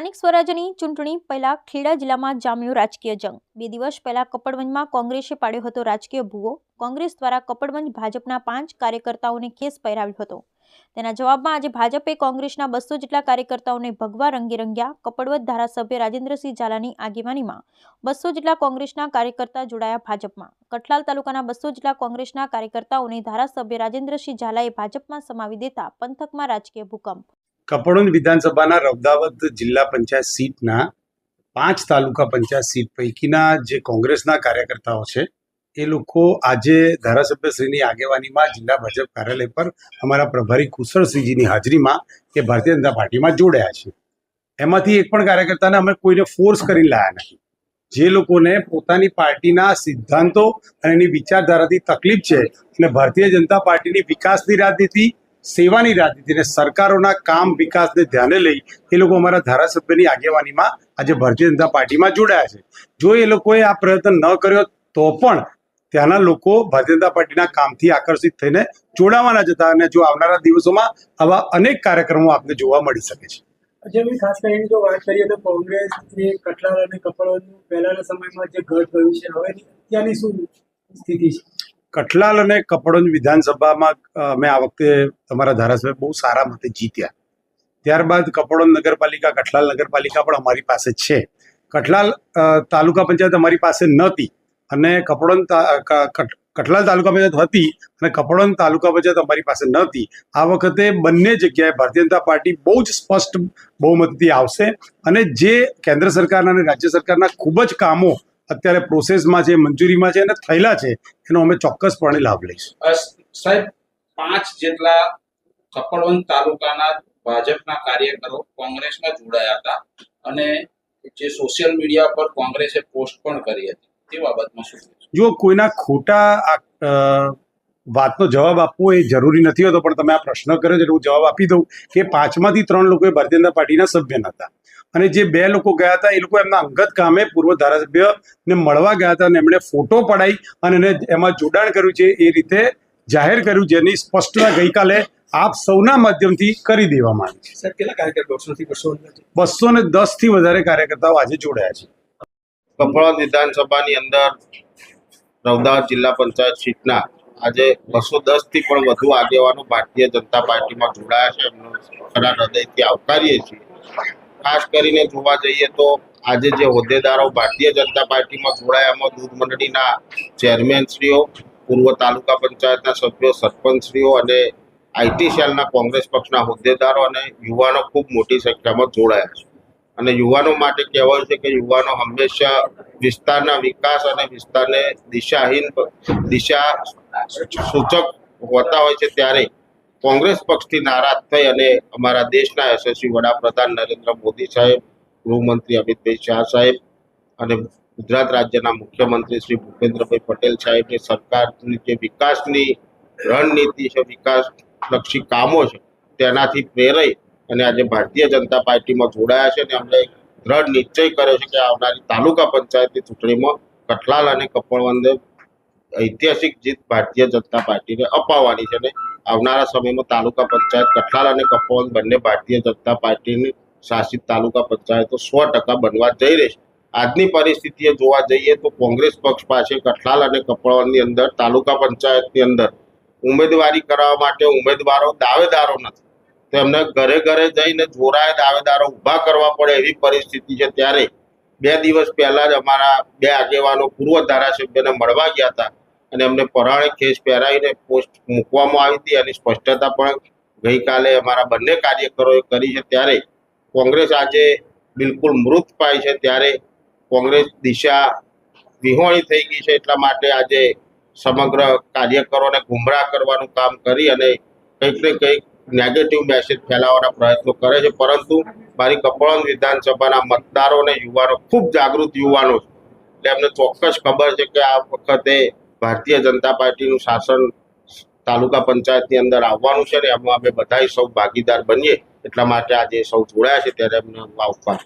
સ્થાનિક સ્વરાજ્યની ચૂંટણી પહેલા ખેડા જિલ્લામાં જામ્યો રાજકીય જંગ. બે દિવસ પહેલા કપડવંજમાં કોંગ્રેસે પાડ્યો હતો રાજકીય ભૂવો. કોંગ્રેસ દ્વારા કપડવંજ ભાજપના પાંચ કાર્યકર્તાઓને કેસ પહેરાવ્યો હતો. તેના જવાબમાં આજે ભાજપે કોંગ્રેસના બસો જેટલા કાર્યકર્તાઓને ભગવા રંગે રંગ્યા. કપડવત ધારાસભ્ય રાજેન્દ્રસિંહ ઝાલાની આગેવાનીમાં બસો જેટલા કોંગ્રેસના કાર્યકર્તા જોડાયા ભાજપમાં. કઠલાલ તાલુકાના બસો જેટલા કોંગ્રેસના કાર્યકર્તાઓને ધારાસભ્ય રાજેન્દ્રસિંહ ઝાલાએ ભાજપમાં સમાવી દેતા પંથકમાં રાજકીય ભૂકંપ. કપડોંજ વિધાનસભાના રવદાવત જિલ્લા પંચાયત સીટના પાંચ તાલુકા પંચાયત સીટ પૈકીના જે કોંગ્રેસના કાર્યકર્તાઓ છે, એ લોકો આજે ધારાસભ્યશ્રીની આગેવાનીમાં જિલ્લા ભાજપ કાર્યાલય પર અમારા પ્રભારી કુશળસિંહજીની હાજરીમાં એ ભારતીય જનતા પાર્ટીમાં જોડાયા છે. એમાંથી એક પણ કાર્યકર્તાને અમે કોઈને ફોર્સ કરીને લાયા નથી. જે લોકોને પોતાની પાર્ટીના સિદ્ધાંતો અને એની વિચારધારાથી તકલીફ છે અને ભારતીય જનતા પાર્ટીની વિકાસની રાજનીતિ સેવાની રાજનીતિને સરકારોના કામ વિકાસને ધ્યાને લઈ એ લોકો અમારા ધારાસભ્યની આગેવાનીમાં આજે ભારતીય જનતા પાર્ટીમાં જોડાયા છે. જો એ લોકોએ આ પ્રયત્ન ન કર્યો તો પણ ત્યાંના લોકો ભારતીય જનતા પાર્ટીના કામથી આકર્ષિત થઈને જોડાવાના જ હતા અને જો આવનારા દિવસોમાં આવા અનેક કાર્યક્રમો આપને જોવા મળી શકે છે. અજયભાઈ ખાસ કરીને જો વાત કરીએ તો કોંગ્રેસ કટલા અને કપડવંજનું પહેલાના સમયમાં જે ઘટ ગયું છે, હવે ત્યાંની શું સ્થિતિ છે? કઠલાલ અને કપડોન વિધાનસભામાં અમે આ વખતે અમારા ધારાસભ્ય બહુ સારા મતે જીત્યા. ત્યારબાદ કપડોન નગરપાલિકા, કઠલાલ નગરપાલિકા પણ અમારી પાસે છે. કઠલાલ તાલુકા પંચાયત અમારી પાસે નહોતી અને કપડોંજ તા- ક- કઠ- કઠલાલ તાલુકા પંચાયત હતી અને કપડોન તાલુકા પંચાયત અમારી પાસે નહોતી. આ વખતે બંને જગ્યાએ ભારતીય જનતા પાર્ટી બહુ જ સ્પષ્ટ બહુમતીથી આવશે અને જે કેન્દ્ર સરકારના અને રાજ્ય સરકારના ખૂબ જ કામો અત્યારે પ્રોસેસમાં છે મંજૂરીમાં છે અને થયેલા છે એનો અમે ચોક્કસપણે લાભ લઈશું. સાહેબ પાંચ જેટલા કપડવંત તાલુકાના ભાજપના કાર્યકરો કોંગ્રેસમાં જોડાયા હતા અને જે સોશિયલ મીડિયા પર કોંગ્રેસે પોસ્ટ પણ કરી હતી. તે બાબતમાં શું જો કોઈના ખોટા વાતનો જવાબ આપવો એ જરૂરી નથી હોતો પણ તમે આ પ્રશ્ન કર્યો છે એટલે હું જવાબ આપી દઉં કે પાંચમાંથી ત્રણ લોકો એ ભારતીય જનતા પાર્ટીના સભ્ય નહોતા. અને જે બે લોકો ગયા હતા એ લોકો એમના અંગત કામે પૂર્વ ધારાસભ્ય ને મળવા ગયા હતા અને એમણે ફોટો પડાઈ અને એને એમાં જોડાણ કર્યું છે એ રીતે જાહેર કર્યું જેની સ્પષ્ટતા ગઈકાલે આપ સૌના માધ્યમથી કરી દેવામાં આવી છે. સાહેબ કેટલા કાર્યકર દોઢસોથી બસો બસો ને દસથી વધારે કાર્યકર્તાઓ આજે જોડાયા છે. કપડવંજ વિધાનસભાની અંદર રવદાસ જિલ્લા પંચાયત સીટના આજે બસો દસથી પણ વધુ આગેવાનો ભારતીય જનતા પાર્ટીમાં જોડાયા છે. એમનો ખરા હૃદયથી આવકારીએ છીએ. ખાસ કરીને જોવા જઈએ તો આજે જે હોદ્દેદારો ભારતીય જનતા પાર્ટીમાં જોડાયામાં દૂધ મંડળીના ચેરમેનશ્રીઓ પૂર્વ તાલુકા પંચાયતના સભ્યો સરપંચશ્રીઓ અને આઈટી સેલના કોંગ્રેસ પક્ષના હોદ્દેદારો અને યુવાનો ખૂબ મોટી સંખ્યામાં જોડાયા છે. અને યુવાનો માટે કહેવાયું છે કે યુવાનો હંમેશા વિસ્તારના વિકાસ અને વિસ્તારને દિશાહીન, દિશા સૂચક હોતા હોય છે ત્યારે કોંગ્રેસ પક્ષથી નારાજ થઈ અને અમારા દેશના યશસ્વી વડાપ્રધાન નરેન્દ્ર મોદી સાહેબ, ગૃહમંત્રી અમિતભાઈ શાહ સાહેબ અને ગુજરાત રાજ્યના મુખ્યમંત્રી શ્રી ભૂપેન્દ્રભાઈ પટેલ સાહેબની સરકારની જે વિકાસની રણનીતિ છે, વિકાસલક્ષી કામો છે, તેનાથી પ્રેરાઈ અને આજે ભારતીય જનતા પાર્ટીમાં જોડાયા છે અને અમને દ્રઢ નિશ્ચય કર્યો છે કે આવનારી તાલુકા પંચાયતની ચૂંટણીમાં કઠલાલ અને કપડવંદે ઐતિહાસિક જીત ભારતીય જનતા પાર્ટીને અપાવવાની છે અને આવનારા સમયમાં તાલુકા પંચાયત કઠલાલ અને કપોલ બંને ભારતીય જનતા પાર્ટીની શાસિત તાલુકા પંચાયતો સો ટકા બનવા જઈ રહી છે. આજની પરિસ્થિતિએ જોવા જઈએ તો કોંગ્રેસ પક્ષ પાસે કઠલાલ અને કપડવંદની અંદર તાલુકા પંચાયતની અંદર ઉમેદવારી કરાવવા માટે ઉમેદવારો દાવેદારો નથી. તેમને ઘરે ઘરે જઈને જોરાએ દાવેદારો ઊભા કરવા પડે એવી પરિસ્થિતિ છે. ત્યારે બે દિવસ પહેલા જ અમારા બે આગેવાનો પૂર્વ ધારાસભ્યને મળવા ગયા હતા. અને એમને પરાણે ખેસ પહેરાવીને પોસ્ટ મૂકવામાં આવી હતી એની સ્પષ્ટતા પણ ગઈકાલે અમારા બંને કાર્યકરોએ કરી છે. ત્યારે કોંગ્રેસ આજે બિલકુલ મૃત પાય છે. ત્યારે કોંગ્રેસ દિશા વિહોણી થઈ ગઈ છે એટલા માટે આજે સમગ્ર કાર્યકરોને ગુમરાહ કરવાનું કામ કરી અને કંઈક ને કંઈક નેગેટિવ મેસેજ ફેલાવવાના પ્રયત્નો કરે છે. પરંતુ મારી કપડવંજ વિધાનસભાના મતદારો અને યુવાનો, ખૂબ જાગૃત યુવાનો છે. એટલે એમને ચોક્કસ ખબર છે કે આ વખતે ભારતીય જનતા પાર્ટીનું શાસન તાલુકા પંચાયતની અંદર આવવાનું છે ને એમાં અમે બધા સૌ ભાગીદાર બનીએ એટલા માટે આજે સૌ જોડાયા છે ત્યારે એમને આવકાર